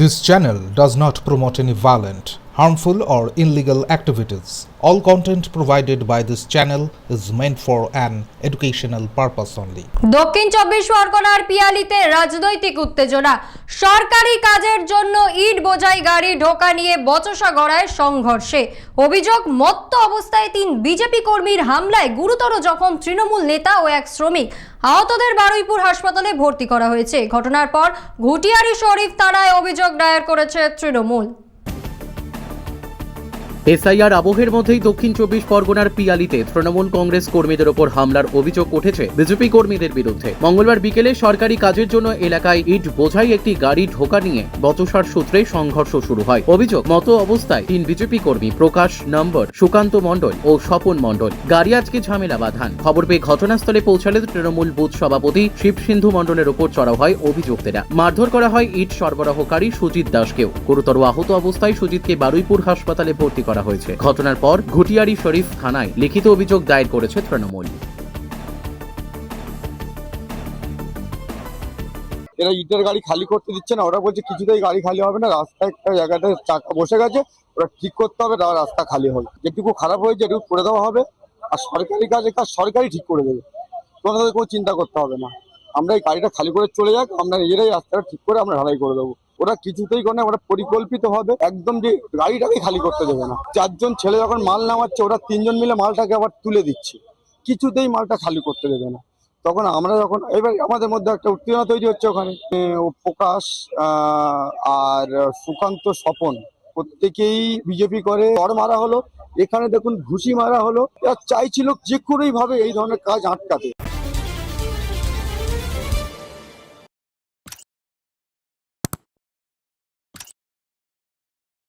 This channel does not promote any violent, harmful, or illegal activities. All content provided by this channel is meant for an educational purpose only. দক্ষিণ চব্বিশ পরগনার পিয়ালিতে রাজনৈতিক উত্তেজনা সরকারি কাজের জন্য বোঝাই গাড়ি ঢোকা নিয়ে বচসা গড়ায় সংঘর্ষে। অভিযোগ, মত্ত অবস্থায় তিন বিজেপি কর্মীর হামলায় গুরুতর জখম তৃণমূল নেতা ও এক শ্রমিক। আহতদের বারুইপুর হাসপাতালে ভর্তি করা হয়েছে। ঘটনার পর ঘুটিয়ারি শরীফ থানায় অভিযোগ দায়ের করেছে তৃণমূল। এসআইআর আবহের মধ্যেই দক্ষিণ চব্বিশ পরগনার পিয়ালিতে তৃণমূল কংগ্রেস কর্মীদের ওপর হামলার অভিযোগ উঠেছে বিজেপি কর্মীদের বিরুদ্ধে। মঙ্গলবার বিকেলে সরকারি কাজের জন্য এলাকায় ইট বোঝাই একটি গাড়ি ঢোকা নিয়ে বচসার সূত্রে সংঘর্ষ শুরু হয়। অভিযোগ, মতো অবস্থায় তিন বিজেপি কর্মী প্রকাশ নম্বর, সুকান্ত মণ্ডল ও স্বপন মণ্ডল। গাড়ি আজকে ঝামেলা বাঁধান। খবর পেয়ে ঘটনাস্থলে পৌঁছালে তৃণমূল বুথ সভাপতি শিব সিন্ধু মণ্ডলের ওপর চড়াও হয় অভিযুক্তেরা। মারধর করা হয় ইট সরবরাহকারী সুজিত দাসকেও। গুরুতর আহত অবস্থায় সুজিতকে বারুইপুর হাসপাতালে ভর্তি করা হয়েছে। ঘটনার পর ঘুটিয়ারি শরীফ থানায় লিখিত অভিযোগ দায়ের করেছে তৃণমূল। এরা ইটের গাড়ি খালি করতে দিচ্ছে না। ওরা বলছে কিছুতেই গাড়ি খালি হবে না। রাস্তায় একটা জায়গাতে চাকা বসে গেছে। ওরা ঠিক করতে হবে রাস্তা খালি হবে। যেটুকু খারাপ হয়েছে এটুকু করে দেওয়া হবে। আর সরকারি কাজের কাজ সরকারি ঠিক করে দেবে। তোমাদের কোনো চিন্তা করতে হবে না। আমরা এই গাড়িটা খালি করে চলে যাক। আমরা নিজেরাই রাস্তাটা ঠিক করে আমরা ঢালাই করে দেবো। ওরা কিছুতেই করে না, ওরা পরিকল্পিত হবে একদম যে গাড়িটাকে খালি করতে দেবে না। চারজন ছেলে যখন মাল নামাচ্ছে, ওরা তিনজন মিলে মালটাকে আবার তুলে দিচ্ছে। কিছুতেই মালটা খালি করতে দেবে না। তখন আমরা যখন, এবার আমাদের মধ্যে একটা উত্তেজনা তৈরি হচ্ছে ওখানে। প্রকাশ আর সুকান্ত স্বপন প্রত্যেকেই বিজেপি করে। চর মারা হলো। এখানে দেখুন, ঘুষি মারা হলো। চাইছিল যে কোনোই ভাবে এই ধরনের কাজ আটকাতে।